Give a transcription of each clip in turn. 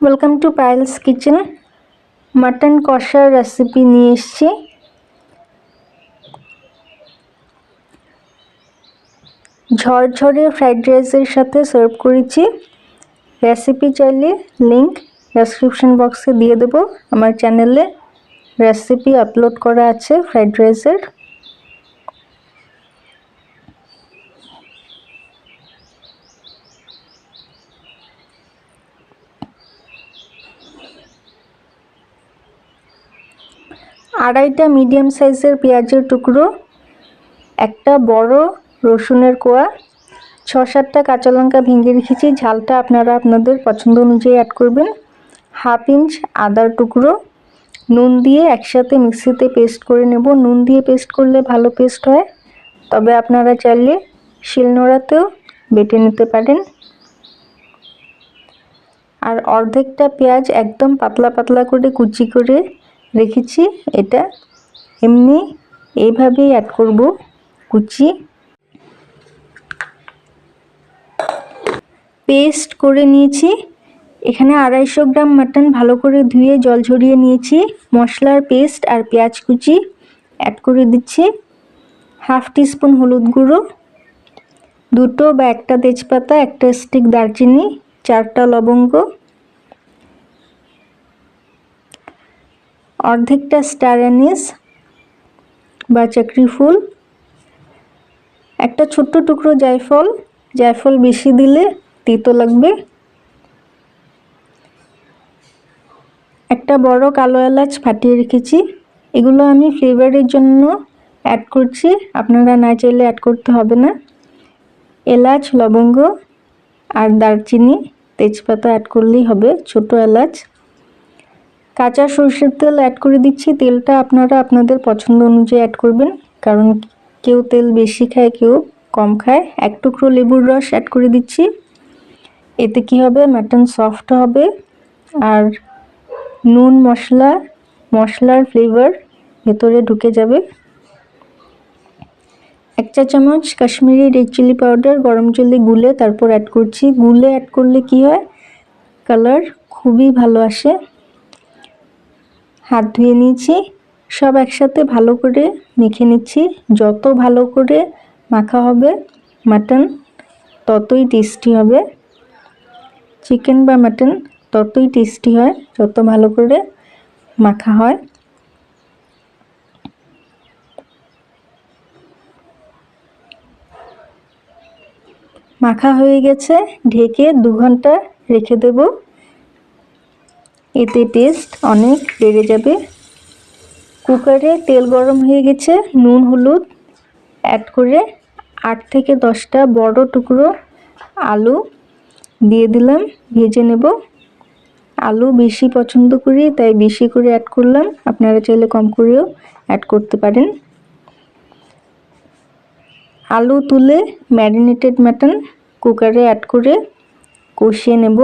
Welcome to Payel's kitchen mutton কষার recipe নিয়ে এসেছি। ঝরঝরে ফ্রাইড রাইসের সাথে সার্ভ করেছি। রেসিপি চাইলে লিংক ডেসক্রিপশন বক্সে দিয়ে দেবো। আমার চ্যানেলে রেসিপি আপলোড করা আছে ফ্রাইড রাইসের আড়াইটা মিডিয়াম সাইজের পেঁয়াজের টুকরো, একটা বড় রসুনের কোয়া ছ সাতটা কাঁচা লঙ্কা ভেঙে রেখেছি। ঝালটা আপনারা আপনাদের পছন্দ অনুযায়ী অ্যাড করবেন। হাফ ইঞ্চ আদার টুকরো, নুন দিয়ে একসাথে মিক্সিতে পেস্ট করে নেব। নুন দিয়ে পেস্ট করলে ভালো পেস্ট হয়। তবে আপনারা চাইলে শিলনোড়াতেও বেটে নিতে পারেন। আর অর্ধেকটা পেঁয়াজ একদম পাতলা পাতলা করে কুচি করে রেখেছি এটা। এমনি এইভাবেই অ্যাড করব কুচি। পেস্ট করে নিয়েছি। এখানে আড়াইশো গ্রাম মাটন ভালো করে ধুয়ে জল ঝরিয়ে নিয়েছি। মশলার পেস্ট আর পেঁয়াজ কুচি অ্যাড করে দিচ্ছি। হাফ টিস্পুন হলুদ গুঁড়ো, দুটো বা একটা তেজপাতা, একটা স্টিক দারচিনি, চারটা লবঙ্গ অর্ধেকটা স্টার অ্যানিস বা চাকরি ফুল, একটা ছোট্ট টুকরো জায়ফল জায়ফল বেশি দিলে তিতো লাগবে। একটা বড় কালো এলাচ ফাটিয়ে রেখেছি, এগুলো আমি ফ্লেভারের জন্য অ্যাড করছি, আপনারা না চাইলে অ্যাড করতে হবে না। এলাচ, লবঙ্গ আর দারচিনি, তেজপাতা অ্যাড করলেই হবে, ছোট এলাচ। কাঁচা সর্ষের তেল অ্যাড করে দিচ্ছি। তেলটা আপনারা আপনাদের পছন্দ অনুযায়ী অ্যাড করবেন। কারণ কেউ তেল বেশি খায়, কেউ কম খায়। এক টুকরো লেবুর রস অ্যাড করে দিচ্ছি। এতে কি হবে? মাটন সফট হবে। আর নুন, মশলা, মশলার ফ্লেভার ভেতরে ঢুকে যাবে। এক চা চামচ কাশ্মীরি রেড চিলি পাউডার গরম জলে গুলে তারপর অ্যাড করছি। গুলে অ্যাড করলে কি হয়? কালার খুবই ভালো আসে। হাত ধুয়ে নিয়েছি। সব একসাথে ভালো করে মেখে নিচ্ছি। যত ভালো করে মাখা হবে, মাটন ততই টেস্টি হবে। চিকেন বা মাটন ততই টেস্টি হয়, যত ভালো করে মাখা হয়। মাখা হয়ে গেছে, ঢেকে দু ঘণ্টা রেখে দেব। এতে টেস্ট অনেক বেড়ে যাবে। কুকারে তেল গরম হয়ে গেছে, নুন, হলুদ অ্যাড করে আট থেকে দশটা বড় টুকরো আলু দিয়ে দিলাম, ভেজে নেব। আলু বেশি পছন্দ করি, তাই বেশি করে অ্যাড করলাম। আপনারা চাইলে কম করেও অ্যাড করতে পারেন। আলু তুলে ম্যারিনেটেড মাটন কুকারে অ্যাড করে কষিয়ে নেব।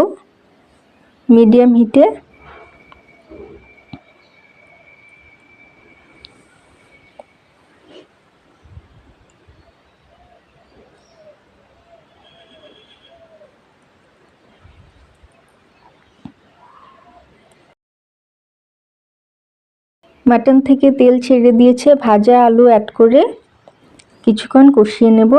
মিডিয়াম হিটে মাটন থেকে তেল ছেড়ে দিয়েছে, ভাজা আলু অ্যাড করে কিছুক্ষণ কষিয়ে নেব।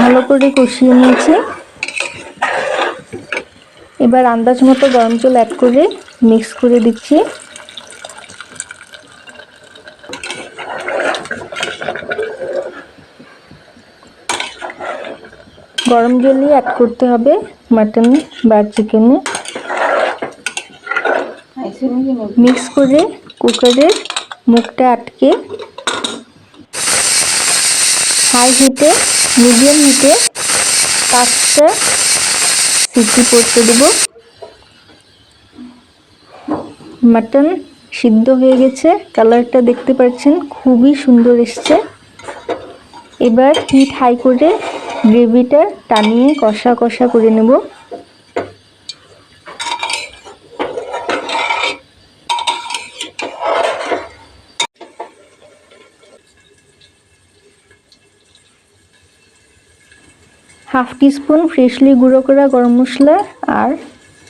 ভালো করে কষিয়ে নিয়েছে। এবার আন্দাজ মতো গরম জল অ্যাড করে মিক্স করে দিচ্ছি। গরম জলই অ্যাড করতে হবে মাটন বা চিকেনে মিক্স করে কুকারের মুখটা আটকে হাই হিটে মিডিয়াম হিটে পাঁচটা সিটি পড়তে দেব। মাটন সিদ্ধ হয়ে গেছে কালারটা দেখতে পাচ্ছেন, খুবই সুন্দর এসছে। এবার হিট হাই করে গ্রেভিটা টানিয়ে কষা কষা করে নেব। হাফ টিস্পুন ফ্রেশলি গুঁড়ো করা গরম মশলা আর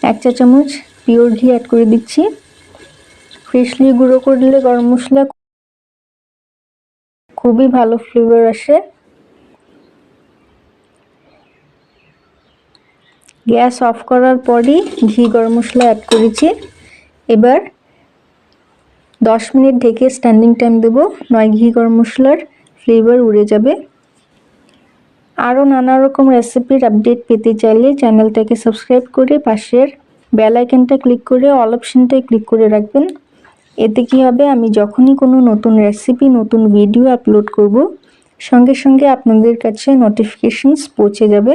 এক চা চামচ পিওর ঘি অ্যাড করে দিচ্ছি। ফ্রেশলি গুঁড়ো করলে গরম মশলা খুবই ভালো ফ্লেভার আসে। গ্যাস অফ করার পরই ঘি গরম মশলা অ্যাড করেছি। এবার দশ মিনিট ঢেকে স্ট্যান্ডিং টাইম দেবো। নয় ঘি গরম মশলার ফ্লেভার উড়ে যাবে। আরও নানা রকম রেসিপির আপডেট পেতে চাইলে চ্যানেলটাকে সাবস্ক্রাইব করে পাশের বেল আইকনটা ক্লিক করে অল অপশনটায় ক্লিক করে রাখবেন। এতে কি হবে? আমি যখনই কোনো নতুন রেসিপি নতুন ভিডিও আপলোড করব, সঙ্গে সঙ্গে আপনাদের কাছে নোটিফিকেশনস পৌঁছে যাবে।